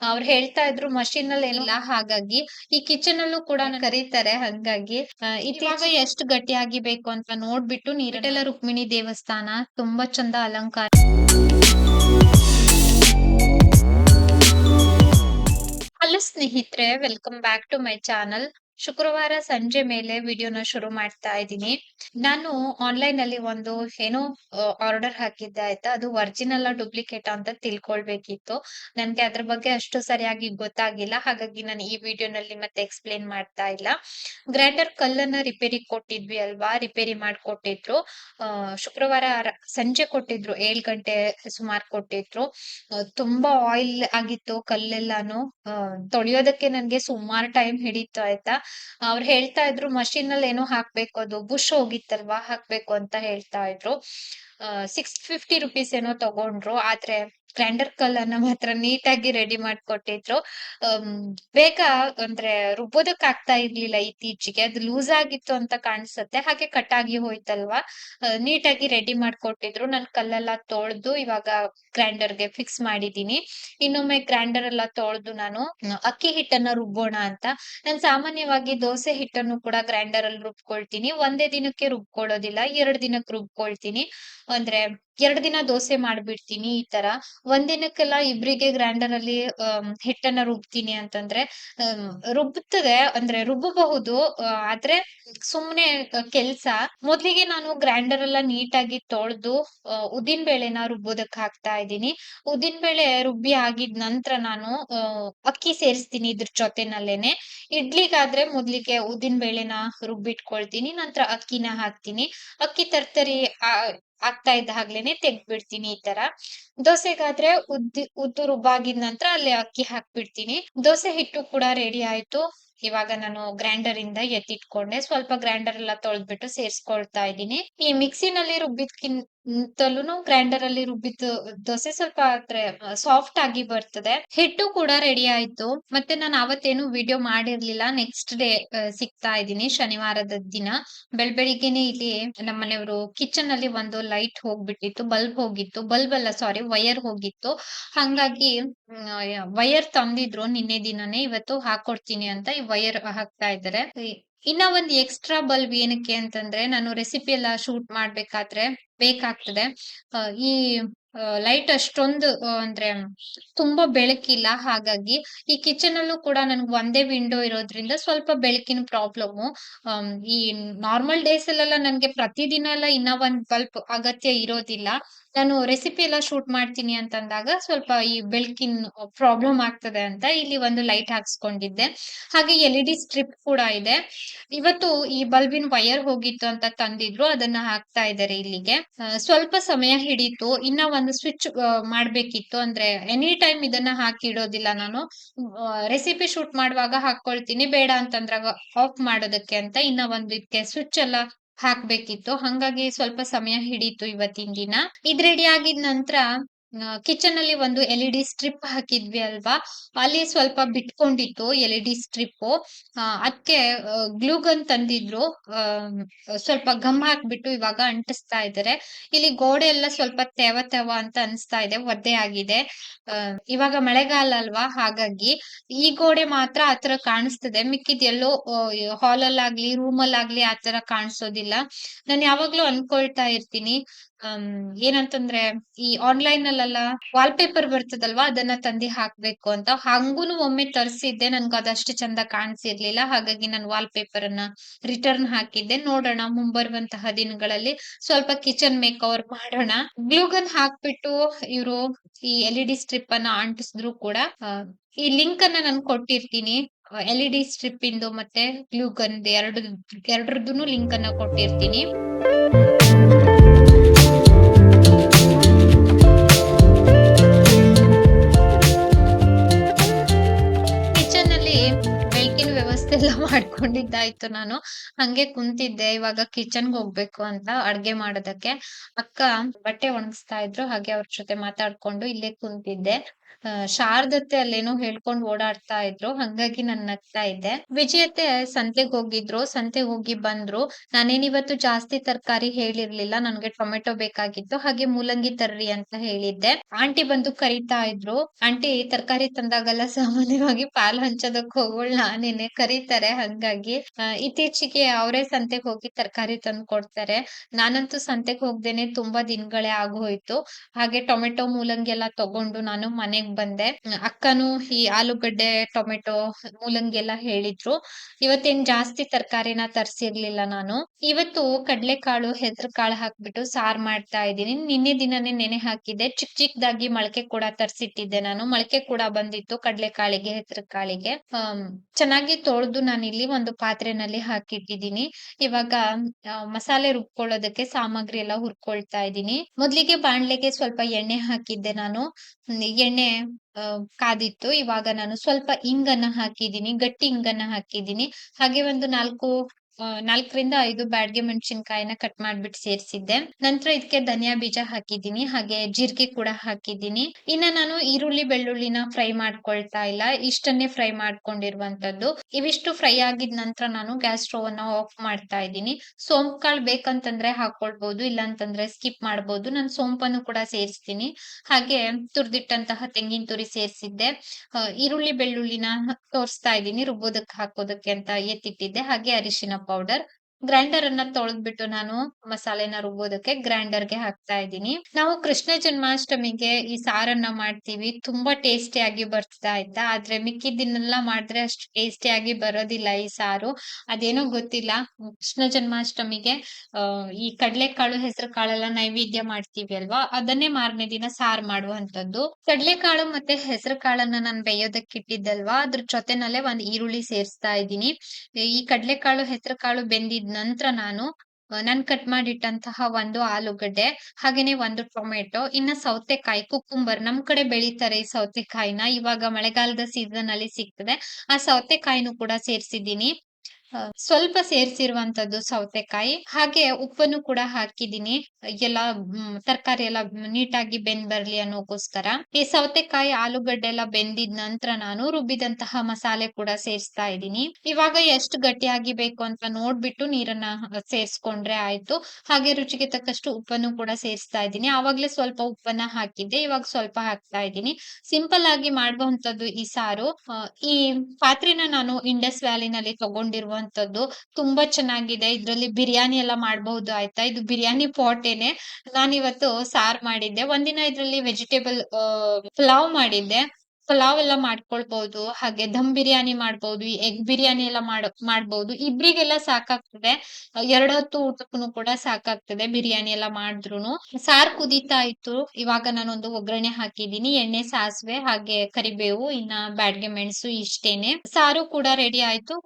ಅವ್ರು ಹೇಳ್ತಾ ಇದ್ರು ಮಷೀನ್ ಅಲ್ಲಿ ಇಲ್ಲ ಹಾಗಾಗಿ ಈ ಕಿಚನ್ ಅಲ್ಲೂ ಕೂಡ ಕರೀತಾರೆ ಹಂಗಾಗಿ ಇವಾಗ ಎಷ್ಟು ಗಟ್ಟಿಯಾಗಿ ಬೇಕು ಅಂತ ನೋಡ್ಬಿಟ್ಟು ನೀರಟೆಲ್ಲ ರುಕ್ಮಿಣಿ ದೇವಸ್ಥಾನ ತುಂಬಾ ಚಂದ ಅಲಂಕಾರ ಹಲೋ ಸ್ನೇಹಿತರೆ welcome back to my channel ಶುಕ್ರವಾರ ಸಂಜೆ ಮೇಲೆ ವಿಡಿಯೋನ ಶುರು ಮಾಡ್ತಾ ಇದ್ದೀನಿ. ನಾನು ಆನ್ಲೈನ್ ಅಲ್ಲಿ ಒಂದು ಏನೋ ಆರ್ಡರ್ ಹಾಕಿದ್ದೆ ಆಯ್ತಾ? ಅದು ಒರಿಜಿನಲ್ ಡೂಪ್ಲಿಕೇಟ್ ಅಂತ ತಿಳ್ಕೊಳ್ಬೇಕಿತ್ತು. ನನ್ಗೆ ಅದ್ರ ಬಗ್ಗೆ ಅಷ್ಟು ಸರಿಯಾಗಿ ಗೊತ್ತಾಗಿಲ್ಲ. ಹಾಗಾಗಿ ನಾನು ಈ ವಿಡಿಯೋನಲ್ಲಿ ಮತ್ತೆ ಎಕ್ಸ್ಪ್ಲೇನ್ ಮಾಡ್ತಾ ಇಲ್ಲ. ಗ್ರೈಂಡರ್ ಕಲ್ಲನ್ನ ರಿಪೇರಿ ಕೊಟ್ಟಿದ್ವಿ ಅಲ್ವಾ? ರಿಪೇರಿ ಮಾಡ್ಕೊಟ್ಟಿದ್ರು. ಶುಕ್ರವಾರ ಸಂಜೆ ಕೊಟ್ಟಿದ್ರು. ಏಳು ಗಂಟೆ ಸುಮಾರು ಕೊಟ್ಟಿದ್ರು. ತುಂಬಾ ಆಯಿಲ್ ಆಗಿತ್ತು ಕಲ್ಲೆಲ್ಲಾನು. ತೊಳೆಯೋದಕ್ಕೆ ನನ್ಗೆ ಸುಮಾರು ಟೈಮ್ ಹಿಡಿತು ಆಯ್ತಾ? ಅವ್ರು ಹೇಳ್ತಾ ಇದ್ರು ಮಷೀನ್ ಅಲ್ಲಿ ಏನೋ ಹಾಕ್ಬೇಕು, ಅದು ಬುಷ್ ಹೋಗಿತ್ತಲ್ವಾ, ಹಾಕ್ಬೇಕು ಅಂತ ಹೇಳ್ತಾ ಇದ್ರು. ಸಿಕ್ಸ್ ಫಿಫ್ಟಿ ರುಪೀಸ್ ಏನೋ ತಗೊಂಡ್ರು, ಆದ್ರೆ ಗ್ರೈಂಡರ್ ಕಲ್ಲನ್ನ ಮಾತ್ರ ನೀಟಾಗಿ ರೆಡಿ ಮಾಡ್ಕೊಟ್ಟಿದ್ರು. ಬೇಗ ಅಂದ್ರೆ ರುಬ್ಬೋದಕ್ ಆಗ್ತಾ ಇರ್ಲಿಲ್ಲ ಇತ್ತೀಚೆಗೆ. ಅದು ಲೂಸ್ ಆಗಿತ್ತು ಅಂತ ಕಾಣಿಸುತ್ತೆ. ಹಾಗೆ ಕಟ್ ಆಗಿ ಹೋಯ್ತಲ್ವಾ? ನೀಟಾಗಿ ರೆಡಿ ಮಾಡ್ಕೊಟ್ಟಿದ್ರು. ನನ್ ಕಲ್ಲೆಲ್ಲ ತೊಳ್ದು ಇವಾಗ ಗ್ರೈಂಡರ್ಗೆ ಫಿಕ್ಸ್ ಮಾಡಿದೀನಿ ಇನ್ನೊಮ್ಮೆ ಗ್ರೈಂಡರ್ ಎಲ್ಲ ತೊಳೆದು ನಾನು ಅಕ್ಕಿ ಹಿಟ್ಟನ್ನ ರುಬ್ಬೋಣ ಅಂತ. ನಾನ್ ಸಾಮಾನ್ಯವಾಗಿ ದೋಸೆ ಹಿಟ್ಟನ್ನು ಕೂಡ ಗ್ರೈಂಡರ್ ಅಲ್ಲಿ ರುಬ್ಕೊಳ್ತೀನಿ. ಒಂದೇ ದಿನಕ್ಕೆ ರುಬ್ಕೊಳ್ಳೋದಿಲ್ಲ. ಎರಡ್ ದಿನಕ್ಕೆ ರುಬ್ಕೊಳ್ತೀನಿ. ಅಂದ್ರೆ ಎರಡ್ ದಿನ ದೋಸೆ ಮಾಡ್ಬಿಡ್ತೀನಿ ಈ ತರ. ಒಂದ್ ದಿನಕ್ಕೆಲ್ಲ ಇಬ್ರಿಗೆ ಗ್ರೈಂಡರ್ ಅಲ್ಲಿ ಹಿಟ್ಟನ್ನ ರುಬ್ತೀನಿ ಅಂತಂದ್ರೆ ರುಬ್ತದೆ ಅಂದ್ರೆ ರುಬ್ಬಬಹುದು ಆದ್ರೆ ಸುಮ್ನೆ ಕೆಲ್ಸ. ಮೊದ್ಲಿಗೆ ನಾನು ಗ್ರೈಂಡರ್ ಎಲ್ಲ ನೀಟಾಗಿ ತೊಳ್ದು ಉದ್ದಿನ ಬೇಳೆನ ರುಬ್ಬೋದಕ್ ಹಾಕ್ತಾ ಇದ್ದೀನಿ. ಉದ್ದಿನ ಬೇಳೆ ರುಬ್ಬಿ ಆಗಿದ್ ನಂತರ ನಾನು ಅಕ್ಕಿ ಸೇರಿಸ್ತೀನಿ ಇದ್ರ ಜೊತೆನಲ್ಲೇನೆ. ಇಡ್ಲಿಗಾದ್ರೆ ಮೊದ್ಲಿಗೆ ಉದ್ದಿನ ಬೇಳೆನ ರುಬ್ಬಿಟ್ಕೊಳ್ತೀನಿ, ನಂತರ ಅಕ್ಕಿನ ಹಾಕ್ತೀನಿ. ಅಕ್ಕಿ ತರ್ತರಿ ಆಗ್ತಾ ಇದ್ದ ಹಾಗ್ಲೇನೆ ತೆಗ್ದ್ಬಿಡ್ತೀನಿ ಈ ತರ. ದೋಸೆಗಾದ್ರೆ ಉದ್ದಿ ಉದ್ದು ರುಬ್ಬಾಗಿದ ನಂತರ ಅಲ್ಲಿ ಅಕ್ಕಿ ಹಾಕ್ಬಿಡ್ತೀನಿ. ದೋಸೆ ಹಿಟ್ಟು ಕೂಡ ರೆಡಿ ಆಯ್ತು. ಇವಾಗ ನಾನು ಗ್ರೈಂಡರ್ ಇಂದ ಎತ್ತಿಟ್ಕೊಂಡೆ. ಸ್ವಲ್ಪ ಗ್ರೈಂಡರ್ ಎಲ್ಲ ತೊಳೆದ್ಬಿಟ್ಟು ಸೇರ್ಸ್ಕೊಳ್ತಾ ಇದ್ದೀನಿ. ಈ ಮಿಕ್ಸಿನಲ್ಲಿ ರುಬ್ಬಿದ್ಕಿಂತಲೂ ಗ್ರೈಂಡರ್ ಅಲ್ಲಿ ರುಬ್ಬಿದ ದೋಸೆ ಸ್ವಲ್ಪ ಸಾಫ್ಟ್ ಆಗಿ ಬರ್ತದೆ. ಹಿಟ್ಟು ಕೂಡ ರೆಡಿ ಆಯ್ತು. ಮತ್ತೆ ನಾನು ಅವತ್ತೇನು ವಿಡಿಯೋ ಮಾಡಿರ್ಲಿಲ್ಲ. ನೆಕ್ಸ್ಟ್ ಡೇ ಸಿಗ್ತಾ ಇದ್ದೀನಿ ಶನಿವಾರದ ದಿನ. ಬೆಳ್ ಬೆಳಿಗ್ಗೆನೆ ಇಲ್ಲಿ ನಮ್ಮ ಮನೆಯವರು ಕಿಚನ್ ಅಲ್ಲಿ ಒಂದು ಲೈಟ್ ಹೋಗ್ಬಿಟ್ಟಿತ್ತು ಬಲ್ಬ್ ಹೋಗಿತ್ತು. ಬಲ್ಬ್ ಅಲ್ಲ ಸಾರಿ ವೈರ್ ಹೋಗಿತ್ತು. ಹಂಗಾಗಿ ವಯರ್ ತಂದಿದ್ರು ನಿನ್ನೆ ದಿನನೇ ಇವತ್ತು ಹಾಕೊಡ್ತೀನಿ ಅಂತ ಈ ವಯರ್ ಹಾಕ್ತಾ ಇದ್ದಾರೆ. ಇನ್ನ ಒಂದು ಎಕ್ಸ್ಟ್ರಾ ಬಲ್ಬ್ ಏನಕ್ಕೆ ಅಂತಂದ್ರೆ ನಾನು ರೆಸಿಪಿ ಎಲ್ಲ ಶೂಟ್ ಮಾಡ್ಬೇಕಾದ್ರೆ ಬೇಕಾಗ್ತದೆ. ಈ ಲೈಟ್ ಅಷ್ಟೊಂದು ಅಂದ್ರೆ ತುಂಬಾ ಬೆಳಕಿಲ್ಲ. ಹಾಗಾಗಿ ಈ ಕಿಚನ್ ಅಲ್ಲೂ ಕೂಡ ನನ್ಗೆ ಒಂದೇ ವಿಂಡೋ ಇರೋದ್ರಿಂದ ಸ್ವಲ್ಪ ಬೆಳಕಿನ ಪ್ರಾಬ್ಲಮ್ ಈ ನಾರ್ಮಲ್ ಡೇಸ್ ಅಲ್ಲೆಲ್ಲ ನನ್ಗೆ ಪ್ರತಿದಿನ ಎಲ್ಲ ಇನ್ನ ಒಂದ್ ಬಲ್ಬ್ ಅಗತ್ಯ ಇರೋದಿಲ್ಲ. ನಾನು ರೆಸಿಪಿ ಎಲ್ಲ ಶೂಟ್ ಮಾಡ್ತೀನಿ ಅಂತಂದಾಗ ಸ್ವಲ್ಪ ಈ ಬೆಳಕಿನ ಪ್ರಾಬ್ಲಮ್ ಆಗ್ತದೆ ಅಂತ ಇಲ್ಲಿ ಒಂದು ಲೈಟ್ ಹಾಕ್ಸ್ಕೊಂಡಿದ್ದೆ. ಹಾಗೆ ಎಲ್ ಇ ಡಿ ಸ್ಟ್ರಿಪ್ ಕೂಡ ಇದೆ. ಇವತ್ತು ಈ ಬಲ್ಬಿನ್ ವೈರ್ ಹೋಗಿತ್ತು ಅಂತ ತಂದಿದ್ರು, ಅದನ್ನ ಹಾಕ್ತಾ ಇದ್ದಾರೆ ಇಲ್ಲಿಗೆ. ಸ್ವಲ್ಪ ಸಮಯ ಹಿಡಿತು, ಇನ್ನ ಒಂದು ಸ್ವಿಚ್ ಮಾಡ್ಬೇಕಿತ್ತು. ಅಂದ್ರೆ ಎನಿ ಟೈಮ್ ಇದನ್ನ ಹಾಕಿ ಇಡೋದಿಲ್ಲ ನಾನು ರೆಸಿಪಿ ಶೂಟ್ ಮಾಡುವಾಗ ಹಾಕೊಳ್ತೀನಿ ಬೇಡ ಅಂತಂದ್ರ ಆಫ್ ಮಾಡೋದಕ್ಕೆ ಅಂತ ಇನ್ನ ಒಂದು ಇದಕ್ಕೆ ಸ್ವಿಚ್ ಎಲ್ಲ ಹಾಕ್ಬೇಕಿತ್ತು. ಹಂಗಾಗಿ ಸ್ವಲ್ಪ ಸಮಯ ಹಿಡೀತು ಇವತ್ತಿನ ದಿನ. ಇದ್ ರೆಡಿ ಆಗಿದ ನಂತರ ಕಿಚನ್ ಅಲ್ಲಿ ಒಂದು ಎಲ್ ಇ ಡಿ ಸ್ಟ್ರಿಪ್ ಹಾಕಿದ್ವಿ ಅಲ್ವಾ? ಅಲ್ಲಿ ಸ್ವಲ್ಪ ಬಿಟ್ಕೊಂಡಿತ್ತು ಎಲ್ ಇ ಡಿ ಸ್ಟ್ರಿಪ್ ಅದಕ್ಕೆ ಗ್ಲೂಗನ್ ತಂದಿದ್ರು. ಸ್ವಲ್ಪ ಗಮ್ ಹಾಕ್ಬಿಟ್ಟು ಇವಾಗ ಅಂಟಿಸ್ತಾ ಇದ್ದಾರೆ. ಇಲ್ಲಿ ಗೋಡೆ ಎಲ್ಲ ಸ್ವಲ್ಪ ತೆವ ತೆವ ಅಂತ ಅನಿಸ್ತಾ ಇದೆ, ಒದ್ದೆ ಆಗಿದೆ. ಇವಾಗ ಮಳೆಗಾಲ ಅಲ್ವಾ? ಹಾಗಾಗಿ ಈ ಗೋಡೆ ಮಾತ್ರ ಆತರ ಕಾಣಿಸ್ತದೆ. ಮಿಕ್ಕಿದ ಎಲ್ಲೋ ಹಾಲ್ ಅಲ್ಲಾಗ್ಲಿ ರೂಮ್ ಆತರ ಕಾಣಿಸೋದಿಲ್ಲ. ನಾನು ಯಾವಾಗ್ಲೂ ಅನ್ಕೊಳ್ತಾ ಇರ್ತೀನಿ. ಅಮ್, ಏನಂತಂದ್ರೆ ಈ ಆನ್ಲೈನ್ ಅಲ್ಲೆಲ್ಲ ವಾಲ್ ಪೇಪರ್ ಬರ್ತದಲ್ವಾ? ಅದನ್ನ ತಂದಿ ಹಾಕ್ಬೇಕು ಅಂತ. ಹಂಗೂನು ಒಮ್ಮೆ ತರ್ಸಿದ್ದೆ. ನನ್ಗೆ ಅದಷ್ಟು ಚಂದ ಕಾಣಿಸಿರ್ಲಿಲ್ಲ. ಹಾಗಾಗಿ ನಾನು ವಾಲ್ ಪೇಪರ್ ಅನ್ನ ರಿಟರ್ನ್ ಹಾಕಿದ್ದೆ. ನೋಡೋಣ ಮುಂಬರುವಂತಹ ದಿನಗಳಲ್ಲಿ ಸ್ವಲ್ಪ ಕಿಚನ್ ಮೇಕ್ ಓವರ್ ಮಾಡೋಣ. ಗ್ಲೂಗನ್ ಹಾಕ್ಬಿಟ್ಟು ಇವರು ಈ ಎಲ್ ಇ ಸ್ಟ್ರಿಪ್ ಅನ್ನ ಅಂಟಿಸಿದ್ರು ಕೂಡ ಈ ಲಿಂಕ್ ಅನ್ನ ನಾನು ಕೊಟ್ಟಿರ್ತೀನಿ. ಎಲ್ ಇ ಡಿ ಸ್ಟ್ರಿಪ್ ಇಂದು ಮತ್ತೆ ಗ್ಲೂಗನ್ ಎರಡು ಎರಡರದ್ದು ಲಿಂಕ್ ಅನ್ನ ಕೊಟ್ಟಿರ್ತೀನಿ. ಮಾಡ್ಕೊಂಡಿದ್ದಾಯ್ತು ನಾನು. ಹಂಗೆ ಕುಂತಿದ್ದೆ, ಇವಾಗ ಕಿಚನ್ಗೆ ಹೋಗ್ಬೇಕು ಅಂತ ಅಡ್ಗೆ ಮಾಡೋದಕ್ಕೆ. ಅಕ್ಕ ಬಟ್ಟೆ ಒಣಗಿಸ್ತಾ ಇದ್ರು, ಹಾಗೆ ಅವ್ರ ಜೊತೆ ಮಾತಾಡ್ಕೊಂಡು ಇಲ್ಲೇ ಕುಂತಿದ್ದೆ. ಶಾರದತ್ತೆ ಅಲ್ಲೇನೋ ಹೇಳ್ಕೊಂಡ್ ಓಡಾಡ್ತಾ ಇದ್ರು, ಹಂಗಾಗಿ ನನ್ ನಗ್ತಾ ಇದ್ದೆ. ವಿಜಯತೆ ಸಂತೆಗ್ ಹೋಗಿದ್ರು, ಸಂತೆಗ್ ಹೋಗಿ ಬಂದ್ರು. ನಾನೇನಿವತ್ತು ಜಾಸ್ತಿ ತರಕಾರಿ ಹೇಳಿರ್ಲಿಲ್ಲ, ನನ್ಗೆ ಟೊಮೆಟೊ ಬೇಕಾಗಿತ್ತು, ಹಾಗೆ ಮೂಲಂಗಿ ತರ್ರಿ ಅಂತ ಹೇಳಿದ್ದೆ. ಆಂಟಿ ಬಂದು ಕರಿತಾ ಇದ್ರು. ಆಂಟಿ, ತರಕಾರಿ ತಂದಾಗೆಲ್ಲ ಸಾಮಾನ್ಯವಾಗಿ ಪಾಲ್ ಹಂಚೋದಕ್ ಹೋಗೋಳ್ ನಾನೇನೆ ಕರೀತಾರೆ, ಹಂಗಾಗಿ ಇತ್ತೀಚೆಗೆ ಅವರೇ ಸಂತೆಗೆ ಹೋಗಿ ತರಕಾರಿ ತಂದು ಕೊಡ್ತಾರೆ. ನಾನಂತೂ ಸಂತೆಗೆ ಹೋಗ್ದೇನೆ ತುಂಬಾ ದಿನಗಳೇ ಆಗೋಯ್ತು. ಹಾಗೆ ಟೊಮೆಟೊ ಮೂಲಂಗಿ ಎಲ್ಲ ತಗೊಂಡು ನಾನು ಮನೆಗ್ ಬಂದೆ. ಅಕ್ಕನು ಈ ಆಲೂಗಡ್ಡೆ, ಟೊಮೆಟೊ ಮೂಲಂಗಿ ಎಲ್ಲ ಹೇಳಿದ್ರು. ಇವತ್ತೇನ್ ಜಾಸ್ತಿ ತರಕಾರಿನ ತರ್ಸಿರ್ಲಿಲ್ಲ ನಾನು. ಇವತ್ತು ಕಡ್ಲೆಕಾಳು ಹೆಸರು ಕಾಳು ಹಾಕ್ಬಿಟ್ಟು ಸಾರ್ ಮಾಡ್ತಾ ಇದ್ದೀನಿ. ನಿನ್ನೆ ದಿನನೇ ನೆನೆ ಹಾಕಿದ್ದೆ. ಚಿಕ್ಕ ಚಿಕ್ಕದಾಗಿ ಮೊಳಕೆ ಕೂಡ ತರ್ಸಿಟ್ಟಿದ್ದೆ ನಾನು. ಮೊಳಕೆ ಕೂಡ ಬಂದಿತ್ತು ಕಡ್ಲೆಕಾಳಿಗೆ ಹೆಸರು ಕಾಳಿಗೆ ಚೆನ್ನಾಗಿ ತೊಳೆದು ನಾನಿಲ್ಲಿ ಒಂದು ಪಾತ್ರೆನಲ್ಲಿ ಹಾಕಿಟ್ಟಿದ್ದೀನಿ. ಇವಾಗ ಮಸಾಲೆ ರುಬ್ಕೊಳ್ಳೋದಕ್ಕೆ ಸಾಮಗ್ರಿ ಎಲ್ಲ ಹುರ್ಕೊಳ್ತಾ ಇದ್ದೀನಿ. ಮೊದ್ಲಿಗೆ ಬಾಣ್ಲೆಗೆ ಸ್ವಲ್ಪ ಎಣ್ಣೆ ಹಾಕಿದ್ದೆ ನಾನು. ಎಣ್ಣೆ ಕಾದಿತ್ತು. ಇವಾಗ ನಾನು ಸ್ವಲ್ಪ ಇಂಗನ್ನ ಹಾಕಿದ್ದೀನಿ. ಗಟ್ಟಿ ಇಂಗನ್ನ ಹಾಕಿದ್ದೀನಿ. ಹಾಗೆ ಒಂದು ನಾಲ್ಕು ನಾಲ್ಕರಿಂದ ಐದು ಬ್ಯಾಡ್ಗೆ ಮೆಣಸಿನ್ಕಾಯಿನ ಕಟ್ ಮಾಡ್ಬಿಟ್ಟು ಸೇರಿಸಿದ್ದೆ. ನಂತರ ಇದಕ್ಕೆ ಧನಿಯಾ ಬೀಜ ಹಾಕಿದ್ದೀನಿ, ಹಾಗೆ ಜೀರಿಗೆ ಕೂಡ ಹಾಕಿದ್ದೀನಿ. ಇನ್ನ ನಾನು ಈರುಳ್ಳಿ ಬೆಳ್ಳುಳ್ಳಿನ ಫ್ರೈ ಮಾಡ್ಕೊಳ್ತಾ ಇಲ್ಲ, ಇಷ್ಟನ್ನೇ ಫ್ರೈ ಮಾಡ್ಕೊಂಡಿರುವಂತದ್ದು ಇವಿಷ್ಟು ಫ್ರೈ ಆಗಿದ ನಂತರ ನಾನು ಗ್ಯಾಸ್ ಸ್ಟೋವ್ ಅನ್ನ ಆಫ್ ಮಾಡ್ತಾ ಇದ್ದೀನಿ. ಸೋಂಪ್ ಕಾಳು ಬೇಕಂತಂದ್ರೆ ಹಾಕೊಳ್ಬಹುದು ಇಲ್ಲ ಅಂತಂದ್ರೆ ಸ್ಕಿಪ್ ಮಾಡಬಹುದು ನಾನು ಸೋಂಪನ್ನು ಕೂಡ ಸೇರಿಸ್ತೀನಿ. ಹಾಗೆ ತುರ್ದಿಟ್ಟಂತಹ ತೆಂಗಿನ ತುರಿ ಸೇರಿಸಿದ್ದೆ. ಈರುಳ್ಳಿ ಬೆಳ್ಳುಳ್ಳಿನ ತೋರಿಸ್ತಾ ಇದ್ದೀನಿ ರುಬ್ಬೋದಕ್ಕೆ ಹಾಕೋದಕ್ಕೆ ಅಂತ ಎತ್ತಿಟ್ಟಿದ್ದೆ. ಹಾಗೆ ಅರಿಶಿನ powder ಗ್ರೈಂಡರ್ ಅನ್ನ ತೊಳೆದ್ಬಿಟ್ಟು ನಾನು ಮಸಾಲೆನ ರುಬ್ಬೋದಕ್ಕೆ ಗ್ರೈಂಡರ್ಗೆ ಹಾಕ್ತಾ ಇದ್ದೀನಿ. ನಾವು ಕೃಷ್ಣ ಜನ್ಮಾಷ್ಟಮಿಗೆ ಈ ಸಾರನ್ನ ಮಾಡ್ತೀವಿ. ತುಂಬಾ ಟೇಸ್ಟಿ ಆಗಿ ಬರ್ತಾ ಆಯ್ತಾ ಆದ್ರೆ ಮಿಕ್ಕಿದ್ದನ್ನೆಲ್ಲ ಮಾಡಿದ್ರೆ ಅಷ್ಟು ಟೇಸ್ಟಿ ಆಗಿ ಬರೋದಿಲ್ಲ ಈ ಸಾರು. ಅದೇನೋ ಗೊತ್ತಿಲ್ಲ. ಕೃಷ್ಣ ಜನ್ಮಾಷ್ಟಮಿಗೆ ಈ ಕಡ್ಲೆಕಾಳು ಹೆಸರು ಕಾಳೆಲ್ಲ ನೈವೇದ್ಯ ಮಾಡ್ತೀವಿ ಅಲ್ವಾ? ಅದನ್ನೇ ಮಾರನೇ ದಿನ ಸಾರ್ ಮಾಡುವಂತದ್ದು ಕಡಲೆಕಾಳು ಮತ್ತೆ ಹೆಸರು ಕಾಳನ್ನ ನಾನು ಬೇಯೋದಕ್ಕೆ ಇಟ್ಟಿದ್ದಲ್ವಾ ಅದ್ರ ಜೊತೆನಲ್ಲೇ ಒಂದ್ ಈರುಳ್ಳಿ ಸೇರಿಸ್ತಾ ಇದ್ದೀನಿ. ಈ ಕಡಲೆಕಾಳು ಹೆಸರು ಕಾಳು ಬೆಂದಿದ ನಂತರ ನಾನು ನನ್ ಕಟ್ ಮಾಡಿಟ್ಟಂತಹ ಒಂದು ಆಲೂಗಡ್ಡೆ ಹಾಗೇನೆ ಒಂದು ಟೊಮೆಟೊ ಇನ್ನ ಸೌತೆಕಾಯಿ ಕುಕ್ಕುಂಬರ್ ನಮ್ ಕಡೆ ಬೆಳೀತಾರೆ ಈ ಸೌತೆಕಾಯಿನ. ಇವಾಗ ಮಳೆಗಾಲದ ಸೀಸನ್ ಅಲ್ಲಿ ಸಿಗ್ತದೆ. ಆ ಸೌತೆಕಾಯಿನೂ ಕೂಡ ಸೇರ್ಸಿದ್ದೀನಿ. ಆ, ಸ್ವಲ್ಪ ಸೇರಿಸಿರುವಂತದ್ದು ಸೌತೆಕಾಯಿ. ಹಾಗೆ ಉಪ್ಪನ್ನು ಕೂಡ ಹಾಕಿದೀನಿ ಎಲ್ಲ ತರಕಾರಿ ಎಲ್ಲ ನೀಟಾಗಿ ಬೆಂದ್ ಬರ್ಲಿ ಅನ್ನೋಕೋಸ್ಕರ ಈ ಸೌತೆಕಾಯಿ, ಆಲೂಗಡ್ಡೆ ಎಲ್ಲ ಬೆಂದಿದ ನಂತರ ನಾನು ರುಬ್ಬಿದಂತಹ ಮಸಾಲೆ ಕೂಡ ಸೇರಿಸ್ತಾ ಇದ್ದೀನಿ. ಇವಾಗ ಎಷ್ಟು ಗಟ್ಟಿಯಾಗಿ ಬೇಕು ಅಂತ ನೋಡ್ಬಿಟ್ಟು ನೀರನ್ನ ಸೇರ್ಸ್ಕೊಂಡ್ರೆ ಆಯ್ತು. ಹಾಗೆ ರುಚಿಗೆ ತಕ್ಕಷ್ಟು ಉಪ್ಪನ್ನು ಕೂಡ ಸೇರಿಸ್ತಾ ಇದ್ದೀನಿ. ಆವಾಗ್ಲೇ ಸ್ವಲ್ಪ ಉಪ್ಪನ್ನ ಹಾಕಿದ್ದೆ, ಇವಾಗ ಸ್ವಲ್ಪ ಹಾಕ್ತಾ ಇದ್ದೀನಿ. ಸಿಂಪಲ್ ಆಗಿ ಮಾಡುವಂತದ್ದು ಈ ಸಾರು. ಈ ಪಾತ್ರೆನ ನಾನು ಇಂಡಸ್ ವ್ಯಾಲಿನಲ್ಲಿ ತಗೊಂಡಿರುವಂತದ್ದು ತುಂಬಾ ಚೆನ್ನಾಗಿದೆ. ಇದ್ರಲ್ಲಿ ಬಿರಿಯಾನಿ ಎಲ್ಲ ಮಾಡಬಹುದು ಆಯ್ತಾ? ಇದು ಬಿರಿಯಾನಿ ಪಾಟೇನೆ. ನಾನಿವತ್ತು ಸಾರ್ ಮಾಡಿದ್ದೆ. ಒಂದಿನ ಇದ್ರಲ್ಲಿ ವೆಜಿಟೇಬಲ್ ಪಲಾವ್ ಮಾಡಿದ್ದೆ. ಪಲಾವ್ ಎಲ್ಲ ಮಾಡ್ಕೊಳ್ಬಹುದು ಹಾಗೆ ದಮ್ ಬಿರಿಯಾನಿ ಮಾಡ್ಬಹುದು ಎಗ್ ಬಿರಿಯಾನಿ ಎಲ್ಲ ಮಾಡ ಮಾಡ್ಬಹುದು ಇಬ್ರಿಗೆಲ್ಲ ಸಾಕಾಗ್ತದೆ. ಎರಡ್ ಹೊತ್ತು ಊಟಕ್ಕೂ ಕೂಡ ಸಾಕಾಗ್ತದೆ ಬಿರಿಯಾನಿ ಎಲ್ಲ ಮಾಡಿದ್ರು ಸಾರ್ ಕುದೀತಾ ಇತ್ತು. ಇವಾಗ ನಾನೊಂದು ಒಗ್ಗರಣೆ ಹಾಕಿದೀನಿ ಎಣ್ಣೆ, ಸಾಸಿವೆ, ಹಾಗೆ ಕರಿಬೇವು, ಇನ್ನ ಬ್ಯಾಡ್ಗೆ ಮೆಣಸು ಇಷ್ಟೇನೆ. ಸಾರು ಕೂಡ ರೆಡಿ ಆಯ್ತು.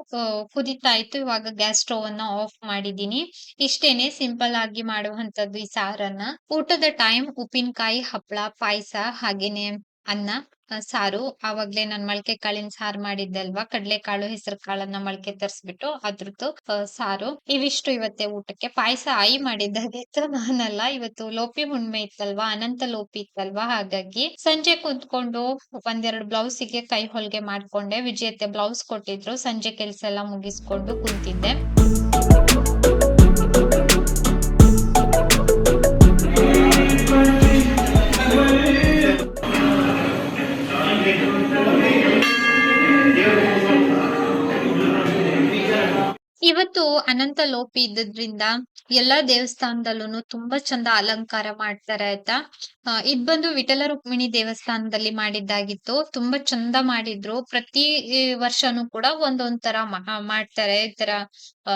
ಕುದೀತಾ ಇತ್ತು. ಇವಾಗ ಗ್ಯಾಸ್ ಸ್ಟೋವ್ ಅನ್ನ ಆಫ್ ಮಾಡಿದೀನಿ ಇಷ್ಟೇನೆ ಸಿಂಪಲ್ ಆಗಿ ಮಾಡುವಂತದ್ದು ಈ ಸಾರನ್ನ. ಊಟದ ಟೈಮ್ ಉಪ್ಪಿನಕಾಯಿ ಹಪ್ಪಳ ಪಾಯಸ, ಹಾಗೇನೆ ಅನ್ನ ಸಾರು ಆವಾಗ್ಲೇ ನಾನ್ ಮೊಳಕೆ ಕಾಳಿನ ಸಾರು ಮಾಡಿದ್ದಲ್ವಾ, ಕಡ್ಲೆಕಾಳು ಹೆಸರು ಕಾಳನ್ನ ಮೊಳಕೆ ತರಿಸ್ಬಿಟ್ಟು ಅದ್ರದ್ದು ಸಾರು. ಇವಿಷ್ಟು ಇವತ್ತೆ ಊಟಕ್ಕೆ. ಪಾಯಸ ಆಯಿ ಮಾಡಿದ್ದಾಗಿತ್ತು ನಾನಲ್ಲ, ಇವತ್ತು ಲೋಪಿ ಹುಣ್ಮೆ ಇತ್ತಲ್ವಾ, ಅನಂತ ಲೋಪಿ ಇತ್ತಲ್ವಾ, ಹಾಗಾಗಿ ಸಂಜೆ ಕುಂತ್ಕೊಂಡು ಒಂದೆರಡು ಬ್ಲೌಸಿಗೆ ಕೈ ಹೊಲ್ಗೆ ಮಾಡ್ಕೊಂಡೆ. ವಿಜಯತೆ ಬ್ಲೌಸ್ ಕೊಟ್ಟಿದ್ರು, ಸಂಜೆ ಕೆಲ್ಸ ಎಲ್ಲ ಮುಗಿಸ್ಕೊಂಡು ಕುಂತಿದ್ದೆ. ಇವತ್ತು ಅನಂತ ಲೋಪಿ ಇದ್ದದ್ರಿಂದ ಎಲ್ಲಾ ದೇವಸ್ಥಾನದಲ್ಲೂ ತುಂಬಾ ಚಂದ ಅಲಂಕಾರ ಮಾಡ್ತಾರೆ ಆಯ್ತಾ? ಇದ್ ಬಂದು ವಿಠಲ ರುಕ್ಮಿಣಿ ದೇವಸ್ಥಾನದಲ್ಲಿ ಮಾಡಿದ್ದಾಗಿತ್ತು. ತುಂಬಾ ಚಂದ ಮಾಡಿದ್ರು. ಪ್ರತಿ ವರ್ಷನೂ ಕೂಡ ಒಂದೊಂದ್ ತರ ಮಾಡ್ತಾರೆ. ಈ ತರ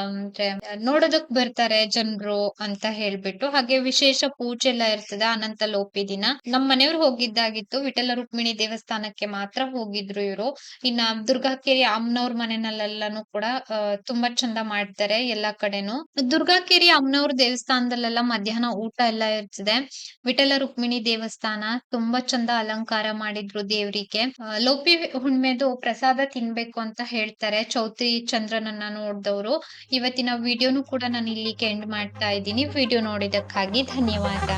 ಅಂದ್ರೆ, ನೋಡೋದಕ್ ಬರ್ತಾರೆ ಜನರು ಅಂತ ಹೇಳ್ಬಿಟ್ಟು. ಹಾಗೆ ವಿಶೇಷ ಪೂಜೆ ಎಲ್ಲ ಇರ್ತದೆ, ಅನಂತ ಲೋಪಿ ದಿನ. ನಮ್ ಮನೆಯವ್ರು ಹೋಗಿದ್ದಾಗಿತ್ತು. ವಿಠಲ ರುಕ್ಮಿಣಿ ದೇವಸ್ಥಾನಕ್ಕೆ ಮಾತ್ರ ಹೋಗಿದ್ರು ಇವರು. ಇನ್ನ ದುರ್ಗಾಕೇರಿ ಅಮ್ಮನವ್ರ ಮನೆಯಲ್ಲೆಲ್ಲಾನು ಕೂಡ ತುಂಬಾ ಚಂದ ಮಾಡ್ತಾರೆ ಎಲ್ಲಾ ಕಡೆನು. ದುರ್ಗಾಕೇರಿ ಅಮ್ಮನವ್ರ ದೇವಸ್ಥಾನದಲ್ಲೆಲ್ಲ ಮಧ್ಯಾಹ್ನ ಊಟ ಎಲ್ಲ ಇರ್ತದೆ. ವಿಠಲ ರುಕ್ಮಿಣಿ ದೇವಸ್ಥಾನ ತುಂಬಾ ಚಂದ ಅಲಂಕಾರ ಮಾಡಿದ್ರು ದೇವ್ರಿಗೆ. ಲೋಪಿ ಹುಣ್ಮೆದು ಪ್ರಸಾದ ತಿನ್ಬೇಕು ಅಂತ ಹೇಳ್ತಾರೆ. ಚೌತ್ರಿ ಚಂದ್ರನನ್ನ ನೋಡ್ದವ್ರು. ಇವತ್ತಿನ ವಿಡಿಯೋನು ಕೂಡ ನಾನು ಇಲ್ಲಿಗೆ ಎಂಡ್ ಮಾಡ್ತಾ ಇದ್ದೀನಿ. ವಿಡಿಯೋ ನೋಡಿದಕ್ಕಾಗಿ ಧನ್ಯವಾದ.